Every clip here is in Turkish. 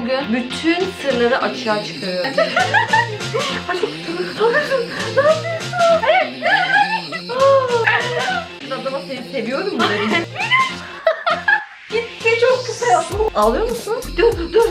Bugün bütün sırları açığa çıkarıyorum. Adama seni seviyorum dedim. Gitti çok yaptım. Ağlıyor musun? Dur dur.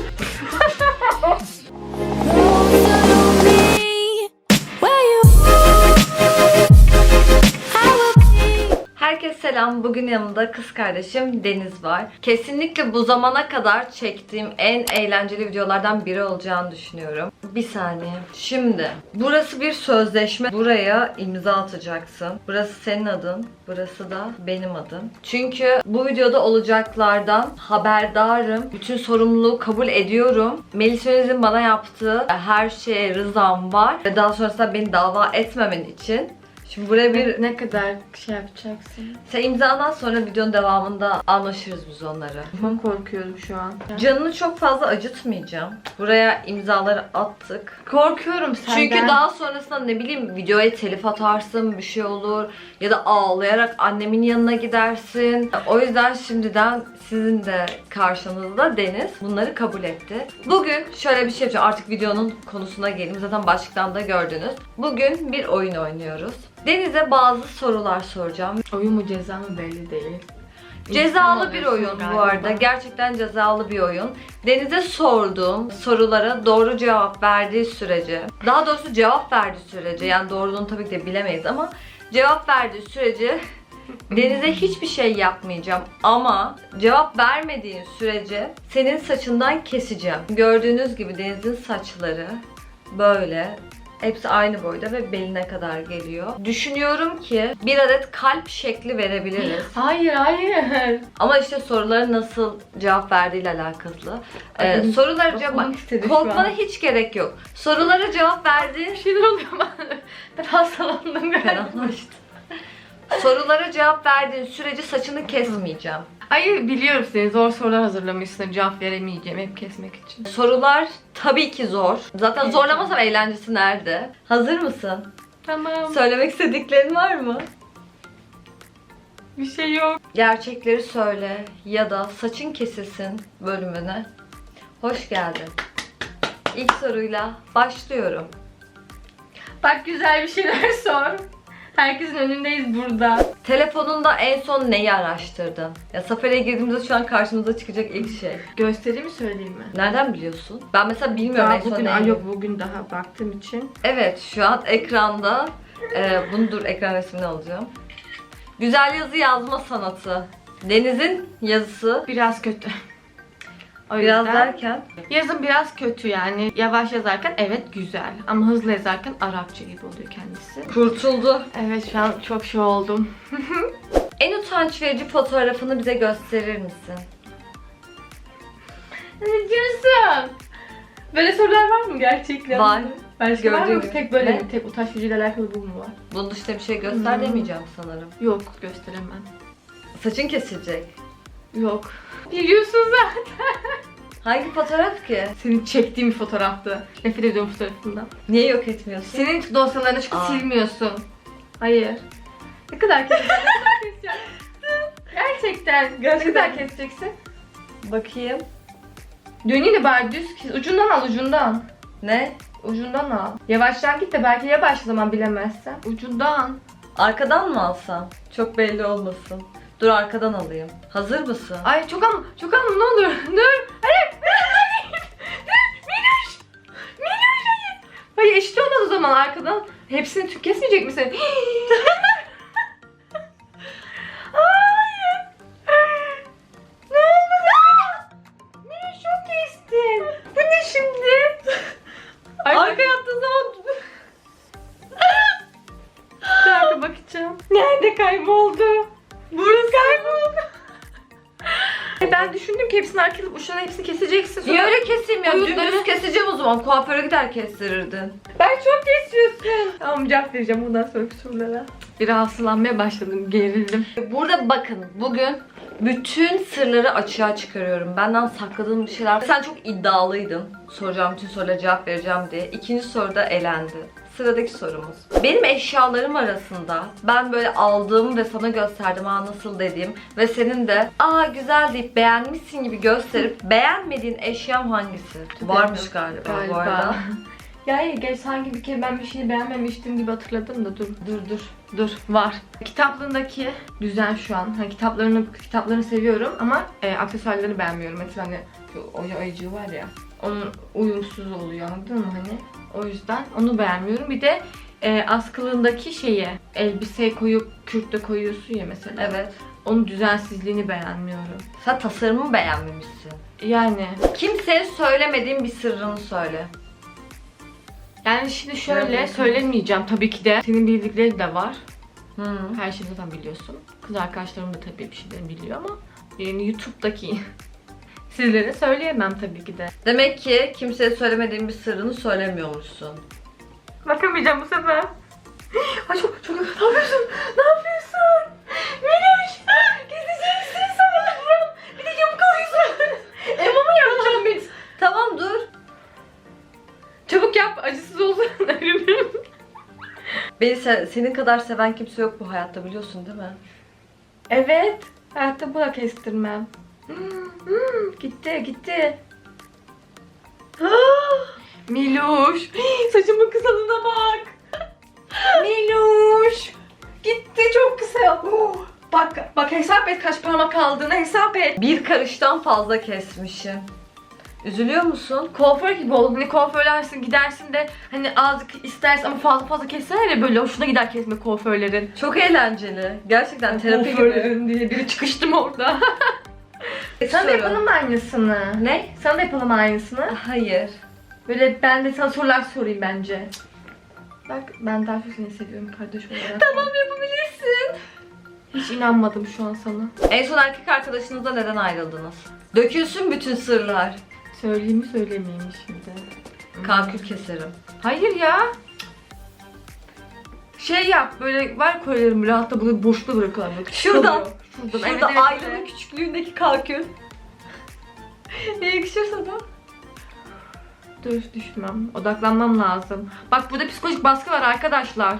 Selam. Bugün yanımda kız kardeşim Deniz var. Kesinlikle bu zamana kadar çektiğim en eğlenceli videolardan biri olacağını düşünüyorum. Bir saniye. Şimdi burası bir sözleşme. Buraya imza atacaksın. Burası senin adın. Burası da benim adım. Çünkü bu videoda olacaklardan haberdarım. Bütün sorumluluğu kabul ediyorum. Melis Önez'in bana yaptığı her şeye rızam var. Ve daha sonrasında beni dava etmemen için Şimdi buraya bir Ne kadar şey yapacaksın? sen imzadan sonra videonun devamında anlaşırız biz onları. Çok korkuyorum şu an. Canını çok fazla acıtmayacağım. Buraya imzaları attık. Korkuyorum senden. Çünkü daha sonrasında ne bileyim videoya telif atarsın bir şey olur ya da ağlayarak annemin yanına gidersin. O yüzden şimdiden sizin de karşınızda Deniz bunları kabul etti. Bugün şöyle bir şey yapacağım. Artık videonun konusuna geleyim. Zaten başlıktan da gördünüz. Bugün bir oyun oynuyoruz. Deniz'e bazı sorular soracağım. Oyun mu ceza mı belli değil. Cezalı bir oyun bu arada. Gerçekten cezalı bir oyun. Deniz'e sorduğum sorulara doğru cevap verdiği sürece, daha doğrusu cevap verdiği sürece, yani doğruluğunu tabii ki de bilemeyiz ama cevap verdiği sürece Deniz'e hiçbir şey yapmayacağım ama cevap vermediğin sürece senin saçından keseceğim. Gördüğünüz gibi Deniz'in saçları böyle Hepsi aynı boyda ve beline kadar geliyor. Düşünüyorum ki bir adet kalp şekli verebiliriz. Hayır hayır. Ama işte soruları nasıl cevap verdiğiyle alakalı. Ee, Ay, soruları cevap okumak istedim şu korkmana an. hiç gerek yok. Sorulara cevap verdiğin Bir şeyler oluyor bana. Ben hastalandım galiba. Ferahlaştı. Sorulara cevap verdiğin sürece saçını kesmeyeceğim. Hayır biliyorum seni zor sorular hazırlamışsın. Cevap veremeyeceğim hep kesmek için. Sorular tabii ki zor. Zaten zorlamasam eğlencesi nerede? Hazır mısın? Tamam. Söylemek istediklerin var mı? Bir şey yok. Gerçekleri söyle ya da saçın kesilsin bölümüne. Hoş geldin. İlk soruyla başlıyorum. Bak güzel bir şeyler sor. Herkesin önündeyiz burada. Telefonunda en son neyi araştırdın? Ya Safari'ye girdiğimizde şu an karşımıza çıkacak ilk şey. Göstereyim mi söyleyeyim mi? Nereden biliyorsun? Ben mesela bilmiyorum en Daha son bugün, neyi. yok bugün daha baktığım için. Evet şu an ekranda. E, bunu dur ekran resmini alacağım. Güzel yazı yazma sanatı. Deniz'in yazısı. Biraz kötü. O Biraz yüzden- derken Yazım biraz kötü yani. Yavaş yazarken evet güzel. Ama hızlı yazarken Arapça gibi oluyor kendisi. kurtuldu. Evet şu an çok şey oldum. En utanç verici fotoğrafını bize gösterir misin? Diyorsun? Böyle sorular var mı gerçekten? Var. Başka var Gördüğün mı? Tek böyle mi? Tek utanç vericiyle alakalı bu mu var? Bunun dışında bir şey göster Hmm. demeyeceğim sanırım. Yok gösteremem. Saçın kesilecek. Yok. Biliyorsun zaten. Hangi fotoğraf ki? Senin çektiğin bir fotoğraftı. Nefret ediyorum fotoğrafından. Niye yok etmiyorsun? Senin dosyalarını çıkıp Aa. silmiyorsun. Hayır. Ne kadar keseceksin? Gerçekten. Ne Gerçekten. kadar keseceksin? Bakayım. Dönüyle bari düz kes. Ucundan al ucundan. Ne? Ucundan al. Yavaştan git de belki ya başka zaman bilemezsen. Ucundan. Arkadan mı alsam? Çok belli olmasın. Dur arkadan alayım. Hazır mısın? Ay çok ama çok ama ne olur. Dur. Hayır. Hayır. Dur. Minnoş. Minnoş hayır. Hayır eşit olmaz o zaman arkadan. Hepsini tüm kesmeyecek misin? hepsini arkalıp uçlarına hepsini keseceksin. Sonra... Niye öyle keseyim ya? Boyutları- Dümdüz keseceğim o zaman. Kuaföre gider kestirirdin. Ben çok kesiyorsun. Tamam cevap vereceğim bundan sonraki sorulara. Bir rahatsızlanmaya başladım. Gerildim. Burada bakın bugün bütün sırları açığa çıkarıyorum. Benden sakladığın bir şeyler. Sen çok iddialıydın. Soracağım bütün sorulara cevap vereceğim diye. İkinci soruda elendi. Sıradaki sorumuz. Benim eşyalarım arasında ben böyle aldığım ve sana gösterdim ha nasıl dediğim ve senin de aa güzel deyip beğenmişsin gibi gösterip beğenmediğin eşyam hangisi? Varmış galiba, bu arada. Ya hayır geç sanki bir kere ben bir şeyi beğenmemiştim gibi hatırladım da dur dur dur dur var. Kitaplığındaki düzen şu an. Hani kitaplarını kitaplarını seviyorum ama e, aksesuarlarını beğenmiyorum. Mesela hani şu oya ayıcığı var ya. Onun uyumsuz oluyor anladın mı hani? O yüzden onu beğenmiyorum. Bir de e, askılığındaki şeyi elbiseye koyup kürkte koyuyorsun ya mesela. Evet. Onun düzensizliğini beğenmiyorum. Sen tasarımı beğenmemişsin. Yani Kimseye söylemediğin bir sırrını söyle. yani şimdi şöyle Nerede? söylemeyeceğim tabii ki de. Senin bildikleri de var. Hı. Her şeyi zaten biliyorsun. Kız arkadaşlarım da tabii bir şeyleri biliyor ama yani YouTube'daki sizlere söyleyemem tabii ki de. Demek ki kimseye söylemediğin bir sırrını söylemiyormuşsun. Bakamayacağım bu sefer. Ay çok çok ne yapıyorsun? Ne yapıyorsun? Miniş! Gezeceksin sanırım. Bir de yamuk alıyorsun. Emo mu yapacağım biz? Tamam dur. Çabuk yap acısız olsun ölümüm. Beni se- senin kadar seven kimse yok bu hayatta biliyorsun değil mi? Evet. Hayatta bu da kestirmem. Hmm, gitti gitti. Miluş. Saçımın kısalığına bak. Miluş. Gitti çok kısa. Oh. Bak bak hesap et kaç parmak kaldığını hesap et. Bir karıştan fazla kesmişim. Üzülüyor musun? Kuaför gibi oldun. Hani kuaförlersin gidersin de hani azıcık istersin ama fazla fazla kesseler ya böyle hoşuna gider kesme kuaförlerin. Çok eğlenceli. Gerçekten terapi gibi. Diye biri çıkıştım orada. Sana da Soru. yapalım mı aynısını? Ne? Sana da yapalım aynısını. Hayır. Böyle ben de sana sorular sorayım bence. Bak ben daha çok seni seviyorum kardeş olarak. Tamam yapabilirsin. Hiç inanmadım şu an sana. En son erkek arkadaşınızla neden ayrıldınız? Dökülsün bütün sırlar. Söyleyeyim mi söylemeyeyim mi şimdi? Kalkül keserim. Hayır ya. Şey yap böyle var böyle hatta bunu boşta bırakalım. Şuradan. kalıyor. Şuradan. Şurada evet, evet, evet. küçüklüğündeki kalkül. ne yakışır sana? Dur düşmem. Odaklanmam lazım. Bak burada psikolojik baskı var arkadaşlar.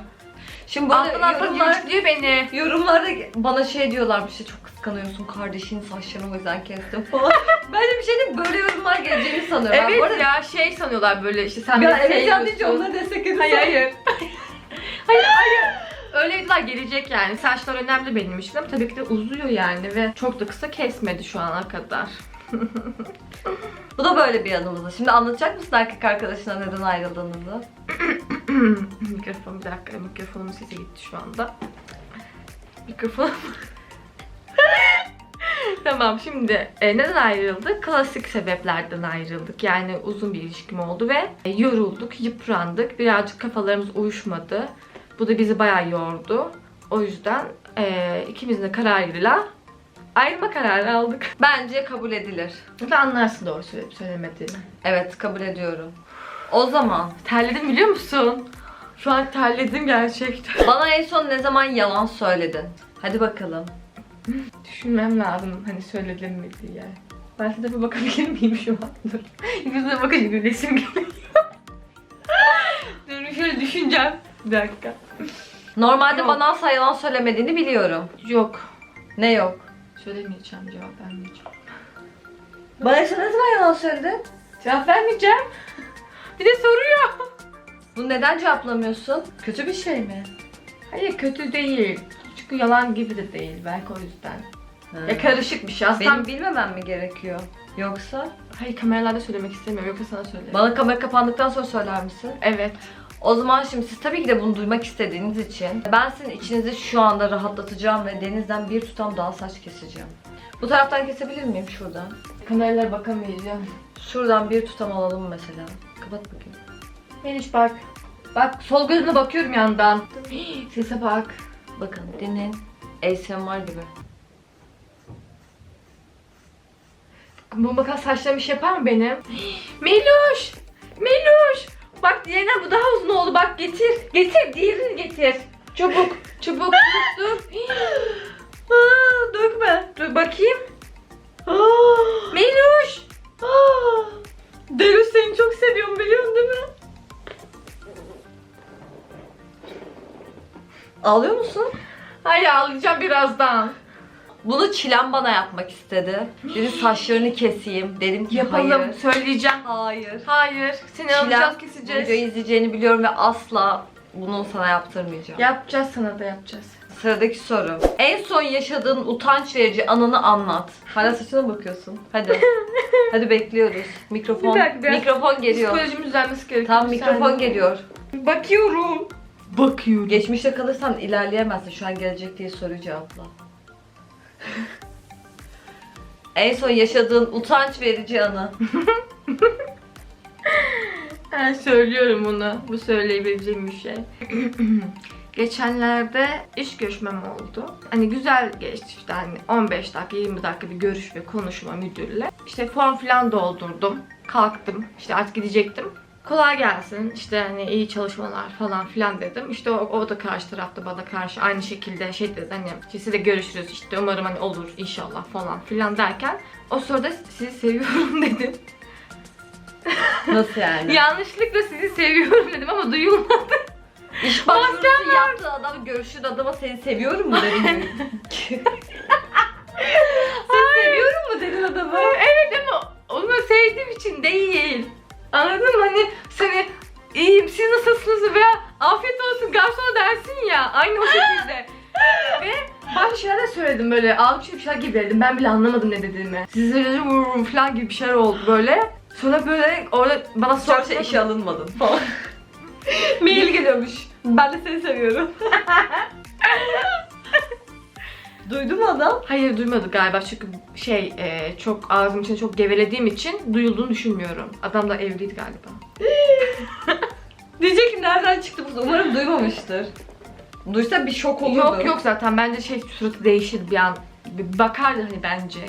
Şimdi alttan yorumlar, diyor beni. yorumlarda bana şey diyorlar bir şey çok kıskanıyorsun kardeşinin saçlarını o yüzden kestim falan. ben de bir şey diyeyim böyle yorumlar geleceğini sanıyorum. Ben Evet arada- ya şey sanıyorlar böyle işte sen Ya beni evet ya deyince seviyorsun. onları destekledim. Hayır hayır. hayır hayır. Öyle videolar gelecek yani. Saçlar önemli benim için ama tabii ki de uzuyor yani ve çok da kısa kesmedi şu ana kadar. Bu da böyle bir yanımızda. Şimdi anlatacak mısın erkek arkadaşına neden ayrıldığınızı? Mikrofon bir dakika mikrofonum sesi gitti şu anda. Mikrofon. tamam şimdi e, neden ayrıldık? Klasik sebeplerden ayrıldık. Yani uzun bir ilişkim oldu ve e, yorulduk, yıprandık. Birazcık kafalarımız uyuşmadı. Bu da bizi bayağı yordu. O yüzden e, ikimizin de kararıyla ayrılma kararı aldık. Bence kabul edilir. Ve anlarsın doğru söyleyip söylemediğimi. Evet kabul ediyorum. O zaman Terledim biliyor musun? Şu an terledim gerçekten. bana en son ne zaman yalan söyledin? Hadi bakalım. Düşünmem lazım hani söyledim mi diye. Ben size bir bakabilir miyim şu an? Dur. Yüzüne bakınca gülesim geliyor. Dur şöyle düşüneceğim. Bir dakika. Normalde Yok. bana asla yalan söylemediğini biliyorum. Yok. Ne yok? Söylemeyeceğim, cevap vermeyeceğim. Bana son ne zaman yalan söyledin? Cevap vermeyeceğim. Bir de soruyor. Bunu neden cevaplamıyorsun? Kötü bir şey mi? Hayır kötü değil. Çünkü yalan gibi de değil belki o yüzden. Ha. Ya karışık bir şey. Aslında Benim bilmemem mi gerekiyor? Yoksa? Hayır kameralarda söylemek istemiyorum. Yoksa sana söyle. Bana kamera kapandıktan sonra söyler misin? Evet. O zaman şimdi siz tabii ki de bunu duymak istediğiniz için ben sizin içinizi şu anda rahatlatacağım ve denizden bir tutam daha saç keseceğim. Bu taraftan kesebilir miyim şuradan? Kameralara bakamayacağım. Şuradan bir tutam alalım mesela. Kapat bakayım. Meniş bak. Bak sol gözüne bakıyorum yandan. Hii, Sese bak. Bakın dinleyin. ASMR gibi. Bu makas saçlarım iş yapar mı benim? Hii, Meluş! Bak diğerinden bu daha uzun oldu. Bak getir. Getir. Diğerini getir. Çabuk. Çabuk. dur. Aa, dökme. dur bakayım. Meluş! Deniz seni çok seviyorum biliyorsun değil mi? Ağlıyor musun? Hayır ağlayacağım birazdan. Bunu Çilem bana yapmak istedi. Dedi saçlarını keseyim. Dedim ki Yapalım. hayır. Söyleyeceğim. Hayır. Hayır. Seni alacağız videoyu keseceğiz. izleyeceğini biliyorum ve asla bunu sana yaptırmayacağım. Yapacağız sana da yapacağız. Sıradaki soru. En son yaşadığın utanç verici anını anlat. Hala saçına mı bakıyorsun. Hadi. Hadi bekliyoruz. Mikrofon. Bir dakika, biraz mikrofon geliyor. Psikolojimiz düzelmesi gerekiyor. Tam Bir mikrofon saniye. geliyor. Bakıyorum. Bakıyorum. Geçmişte kalırsan ilerleyemezsin. Şu an gelecek diye soruyu cevapla. en son yaşadığın utanç verici anı. Ben söylüyorum bunu. Bu söyleyebileceğim bir şey. Geçenlerde iş görüşmem oldu. Hani güzel geçti işte hani 15 dakika 20 dakika bir görüşme konuşma müdürle. İşte form falan doldurdum. Kalktım. İşte artık gidecektim. Kolay gelsin. İşte hani iyi çalışmalar falan filan dedim. İşte o, o da karşı tarafta bana karşı aynı şekilde şey dedi hani işte size görüşürüz işte umarım hani olur inşallah falan filan derken o sırada sizi seviyorum dedim. Nasıl yani? Yanlışlıkla sizi seviyorum dedim ama duyulmadı. İş başvurusu yaptığı adam görüşün adama seni seviyorum mu dedin? seni seviyorum mu dedin adama? evet ama onu sevdiğim için değil. Anladın mı? Hani seni iyiyim siz nasılsınız veya afiyet olsun garsona dersin ya aynı o şekilde. Ve başka şeyler de söyledim böyle ağlık bir şeyler gibi dedim. Ben bile anlamadım ne dediğimi. Vururum falan gibi bir şeyler oldu böyle. Sonra böyle orada bana Çok sordu. şey işe alınmadın falan. Mail geliyormuş. Ben de seni seviyorum. Duydu mu adam? Hayır duymadı galiba çünkü şey e, çok ağzım içinde çok gevelediğim için duyulduğunu düşünmüyorum. Adam da evliydi galiba. Diyecek ki nereden çıktı bu? Umarım duymamıştır. Duysa bir şok olurdu. Yok yok zaten bence şey suratı değişir bir an. Bir bakardı hani bence.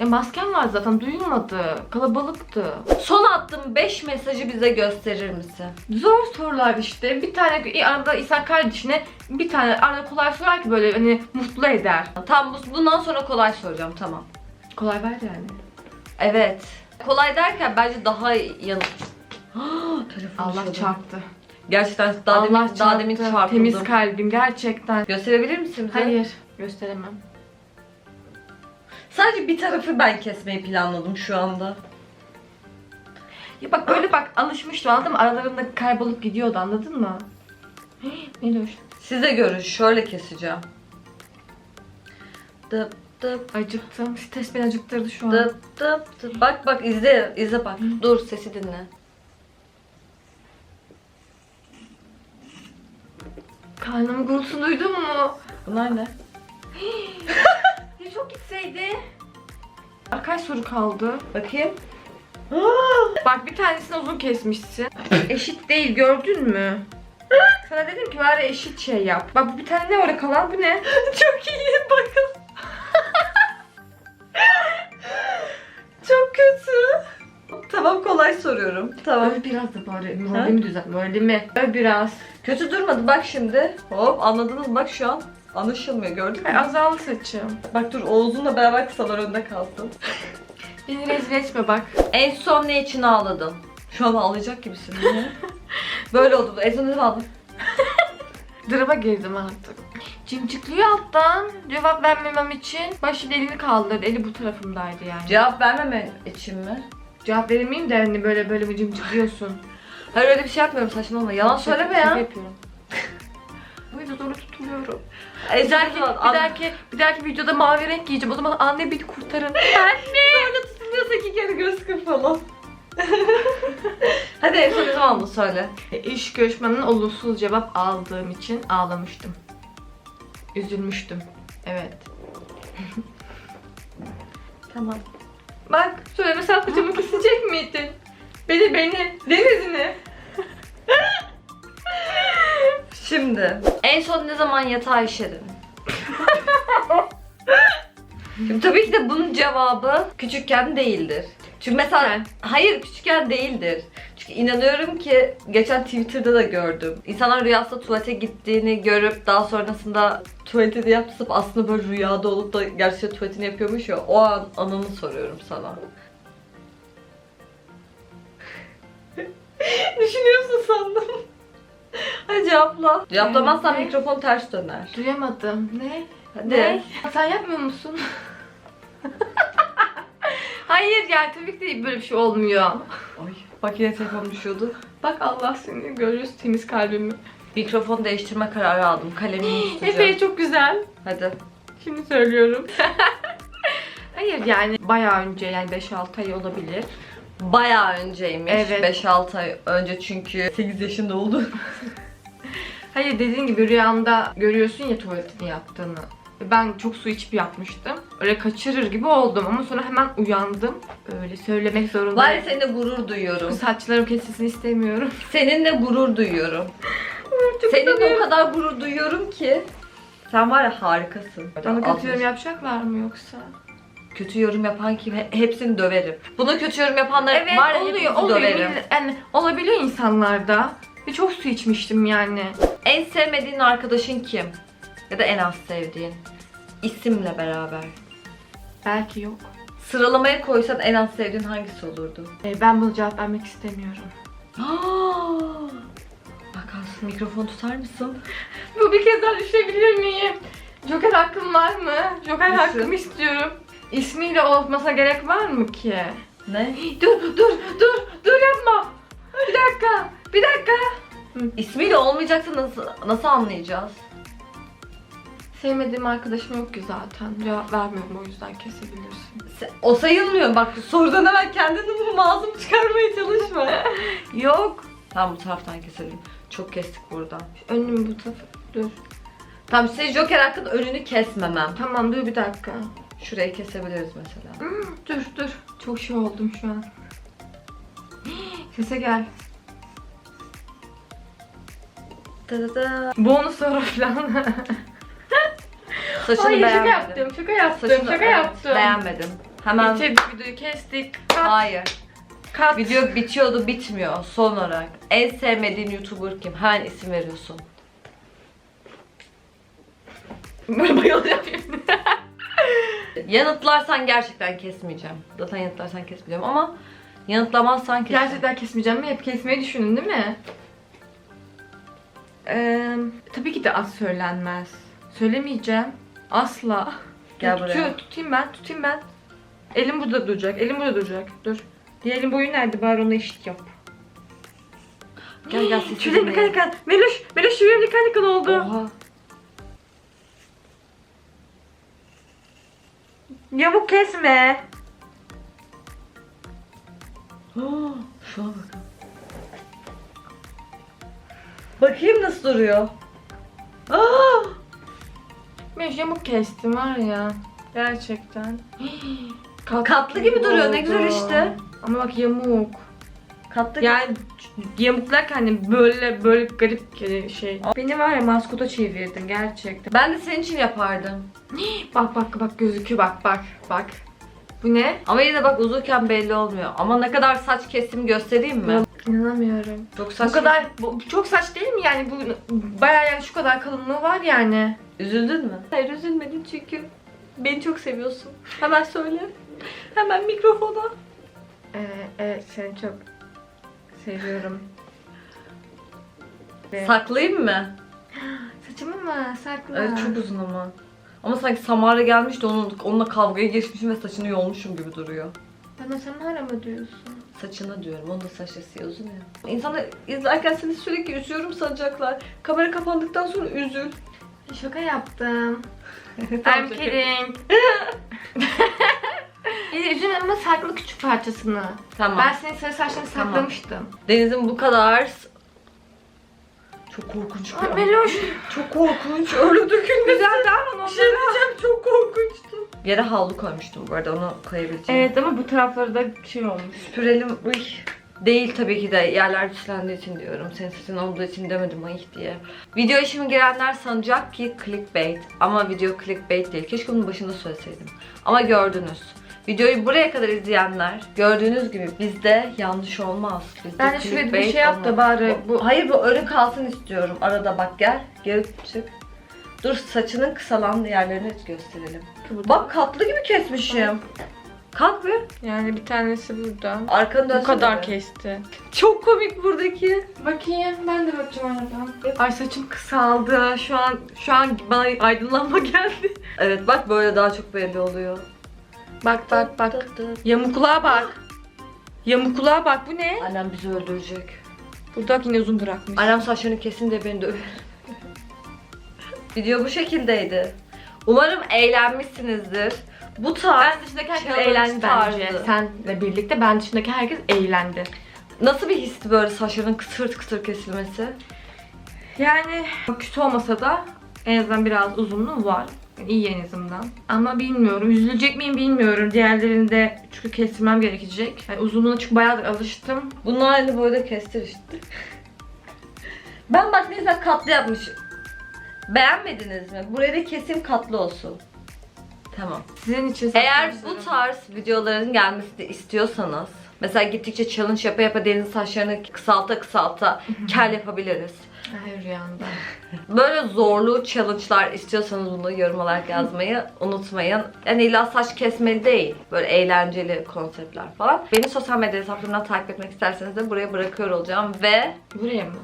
Ya maskem var zaten duyulmadı. Kalabalıktı. Son attığım 5 mesajı bize gösterir misin? Zor sorular işte. Bir tane arada insan kardeşine bir tane arada kolay sorar ki böyle hani mutlu eder. Tamam bu- bundan sonra kolay soracağım tamam. Kolay ver yani. Evet. Kolay derken bence daha yanık. Telefon Allah çaldı. çarptı. Gerçekten daha Allah demin, çarptı. daha demin çarpıldım. Temiz kalbim gerçekten. Gösterebilir misin bize? Hayır. Gösteremem. Sadece bir tarafı ben kesmeyi planladım şu anda. Ya bak böyle bak alışmıştım anladın mı? Aralarında kaybolup gidiyordu anladın mı? Hii, Meloş. Size görün şöyle keseceğim. Dıp dıp Acıktım. Stres beni acıktırdı şu an. dıp dıp dıp. Bak bak izle izle bak. Dur sesi dinle. Karnım gurultusunu duydun mu? Bunlar ne? Çok gitseydi. Kaç soru kaldı? Bakayım. Bak bir tanesini uzun kesmişsin. eşit değil gördün mü? Sana dedim ki bari eşit şey yap. Bak bu bir tane ne orada kalan bu ne? Çok iyi bakın. Çok kötü. Tamam kolay soruyorum. Tamam. Öl biraz da bari moralimi düzelt moralimi. Öl biraz. Kötü durmadı bak şimdi. Hop anladınız mı? bak şu an anlaşılmıyor gördün mü? Azaldı saçım. Bak dur Oğuz'unla beraber kısalar önde kalsın. Beni rezil etme bak. En son ne için ağladın? Şu an ağlayacak gibisin. Böyle oldu. En son ne zaman ağladın? Drama girdim artık. Cimcikliyor alttan cevap vermemem için başı elini kaldırdı. Eli bu tarafımdaydı yani. Cevap vermeme için mi? Cevap veremeyeyim de hani böyle böyle mi cimcikliyorsun? Hayır öyle bir şey yapmıyorum saçmalama. Yalan söyleme Şaka ya. yapıyorum. Bu yüzden doğru tutuluyorum. En Bir dahaki, bir dahaki, bir dahaki videoda mavi renk giyeceğim. O zaman anne beni kurtarın. Öyle tutuluyorsa iki kere göz kır falan. Hadi en son ne zaman bunu söyle. İş görüşmenin olumsuz cevap aldığım için ağlamıştım. Üzülmüştüm. Evet. Tamam. Bak söylemesen saçımı kesecek miydin? Beni beni denizini. Şimdi en son ne zaman yatağa işedin? Şimdi tabii ki de bunun cevabı küçükken değildir. Çünkü mesela hayır küçükken değildir. Çünkü inanıyorum ki geçen Twitter'da da gördüm. İnsanlar rüyasında tuvalete gittiğini görüp daha sonrasında tuvaletini yaptırıp aslında böyle rüyada olup da gerçekten tuvaletini yapıyormuş ya o an anını soruyorum sana. Düşünüyorsun sandım. Hadi cevapla. Cevaplamazsan Ne? mikrofon ters döner. Duyamadım. Ne? Hadi. Ne? Sen yapmıyor musun? Hayır yani tabii ki de böyle bir şey olmuyor. Ay, bak yine telefon düşüyordu. Bak Allah seni görüyoruz temiz kalbimi. Mikrofon değiştirme kararı aldım. Kalemimi tutacağım. Efe çok güzel. Hadi. Şimdi söylüyorum. Hayır yani bayağı önce yani 5-6 ay olabilir. Bayağı önceymiş. Evet. 5-6 ay önce çünkü 8 yaşında oldu. Hayır dediğin gibi rüyanda görüyorsun ya tuvaletini yaptığını. Ben çok su içip yapmıştım. Öyle kaçırır gibi oldum ama sonra hemen uyandım. Öyle söylemek Var zorundayım. seninle gurur duyuyorum. Saçlarım kesilsin istemiyorum. Seninle gurur duyuyorum. Seninle o kadar gurur duyuyorum ki. Sen var ya harikasın. Bana kötü yorum yapacaklar mı yoksa? Kötü yorum yapan kim? He- Hepsini döverim. Buna kötü yorum yapanlar Evet var ya oluyor oluyor. döverim. Yani olabiliyor insanlarda. Ve çok su içmiştim yani. En sevmediğin arkadaşın kim? Ya da en az sevdiğin? İsimle beraber. Belki yok. Sıralamaya koysan en az sevdiğin hangisi olurdu? Ee, ben bunu cevap vermek istemiyorum. Bakarsın mikrofon tutar mısın? Bu bir kez daha düşebilir miyim? Joker hakkım var mı? Joker Düşün. hakkımı istiyorum. İsmiyle olmasına gerek var mı ki? Ne? Dur dur dur dur yapma. Bir dakika. Bir dakika. İsmiyle olmayacaksa nasıl, nasıl anlayacağız? Sevmediğim arkadaşım yok ki zaten. Cevap vermiyorum o yüzden kesebilirsin. Se- O sayılmıyor. Bak sorudan hemen kendini mazlum çıkarmaya çalışma. Yok. tamam bu taraftan keselim. Çok kestik buradan. Önüm bu tarafı. Dur. Tamam size Joker hakkında önünü kesmemem. Tamam dur bir dakika. Şurayı kesebiliriz mesela. Hmm, dur dur. Çok şey oldum şu an. Sese gel. Tada. Bonus soru falan. Saçını Hayır şaka beğenmedim. yaptım. Şaka yaptım. Saçını şaka yaptım. Beğenmedim. Hemen Bitirdik videoyu kestik. Kat. hayır. Kat. Video bitiyordu bitmiyor son olarak. En sevmediğin YouTuber kim? Hemen isim veriyorsun. Böyle bayılacağım şimdi. Yanıtlarsan gerçekten kesmeyeceğim. Zaten yanıtlarsan kesmeyeceğim ama yanıtlamazsan keseceğim. Gerçekten kesmeyeceğim mi? Hep kesmeyi düşündün değil mi? Ee, tabii ki de az söylenmez. Söylemeyeceğim. Asla. Gel Tutuyor, buraya. tutayım ben, tutayım ben. Elim burada duracak, elim burada duracak. Dur. Diğer elin boyu nerede? Bari onu eşit yap. Gel gel sesi Şuraya dikkat dikkat. Meloş, Meloş şuraya dikkat dikkat oldu. Oha. Yamuk kesme. Şuna bakın. Bakayım nasıl duruyor. Aa! Meloş yamuk kestim var ya. Gerçekten. Katlı Katlı gibi duruyor, ne güzel işte. Ama bak yamuk. Katlı Yani yamuklar hani böyle böyle garip şey. Beni var ya maskota çevirdin gerçekten. Ben de senin için yapardım. Bak bak bak gözüküyor bak bak bak. Bu ne? Ama yine bak uzunken belli olmuyor. Ama ne kadar saç kesimi göstereyim mi? İnanamıyorum. Çok saç Bu kadar bu, çok saç değil mi yani bu bayağı yani şu kadar kalınlığı var yani. Üzüldün mü? Hayır üzülmedin çünkü beni çok seviyorsun. Hemen söyle. Hemen mikrofona. Ee, evet seni çok seviyorum. Ve- Saklayayım mı? Saçımı mı? Sakla. Evet çok uzun ama. Ama sanki Samara gelmiş de onun, onunla kavgaya geçmişim ve saçını yolmuşum gibi duruyor. Bana hala mı diyorsun? Saçına diyorum. Onun da saçı siyah uzun ya. İnsanlar izlerken seni sürekli üzüyorum sanacaklar. Kamera kapandıktan sonra üzül. Şaka yaptım. Tamam, I'm şaka. kidding. Ama sakla küçük parçasını. Tamam. Ben senin sarı saçlarını Tamam. saklamıştım. Deniz'in bu kadar... Çok korkunç bir Ay an. Meloş. Çok korkunç. Öyle dökülmesi. Güzel davran Bir şey diyeceğim çok korkunçtu. Yere havlu koymuştum bu arada onu koyabileceğim. Evet ama bu tarafları da şey olmuş. Sürelim. Uy. Değil tabii ki de yerler pislendiği için diyorum. Senin sesin olduğu için demedim ay diye. Video işime girenler sanacak ki clickbait. Ama video clickbait değil. Keşke bunun başında söyleseydim. Ama gördünüz. Videoyu buraya kadar izleyenler gördüğünüz gibi bizde yanlış olmaz. Bizde Ben de şuraya bir şey yap da bari Bu-. Hayır bu örü kalsın istiyorum. Arada bak gel. Geri çık. Dur saçının kısalan yerlerini gösterelim. Bak katlı gibi kesmişim. Kalk bir. Yani bir tanesi burada. Arkanı dönsene. Bu kadar kesti. Çok komik buradaki. Bakayım ben de bakacağım aradan. Ay saçım kısaldı. Şu an şu an bana aydınlanma geldi. Evet bak böyle daha çok belli oluyor. Bak bak bak. Yamukluğa bak. Yamukluğa bak bu ne? Annem bizi öldürecek. Burada yine uzun bırakmış. Annem saçlarını kesin de beni döver. Video bu şekildeydi. Umarım eğlenmişsinizdir. Bu tarz Ben dışındaki herkes eğlendi bence. Senle birlikte ben dışındaki herkes eğlendi. Nasıl bir histi böyle saçların kısır kısır kesilmesi? Yani kötü olmasa da en azından biraz uzunluğu var. İyi en azından. Ama bilmiyorum. Üzülecek miyim bilmiyorum. Diğerlerini de çünkü kestirmem gerekecek. Yani uzunluğuna çünkü bayağıdır alıştım. Bunlar aynı boyda kestir işte. Ben bak ne güzel katlı yapmışım. Beğenmediniz mi? Buraya da kesim katlı olsun. Tamam. Sizin için Eğer bu tarz videoların gelmesini istiyorsanız mesela gittikçe challenge yapa yapa Deniz'in saçlarını kısalta kısalta kel yapabiliriz. Ay rüyamda. Böyle zorlu challenge'lar istiyorsanız bunu yorum olarak yazmayı unutmayın. Yani illa saç kesmeli değil. Böyle eğlenceli konseptler falan. Beni sosyal medya hesaplarımdan takip etmek isterseniz de buraya bırakıyor olacağım ve Buraya mı?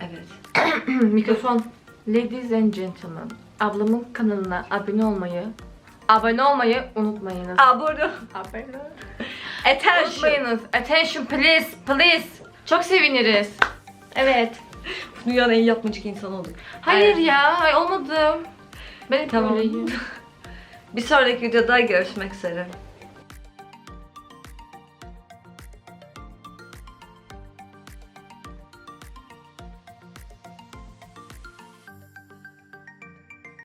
evet. Mikrofon. Ladies and gentlemen. Ablamın kanalına abone olmayı abone olmayı unutmayınız. Abone. Abone. Attention. Unutmayınız. Attention please, please. Çok seviniriz. Evet. Dünyanın en yapmacık insanı olduk. Hayır Evet. ya, ay olmadı. Ben hep Tamam. böyleyim. Bir sonraki videoda görüşmek üzere.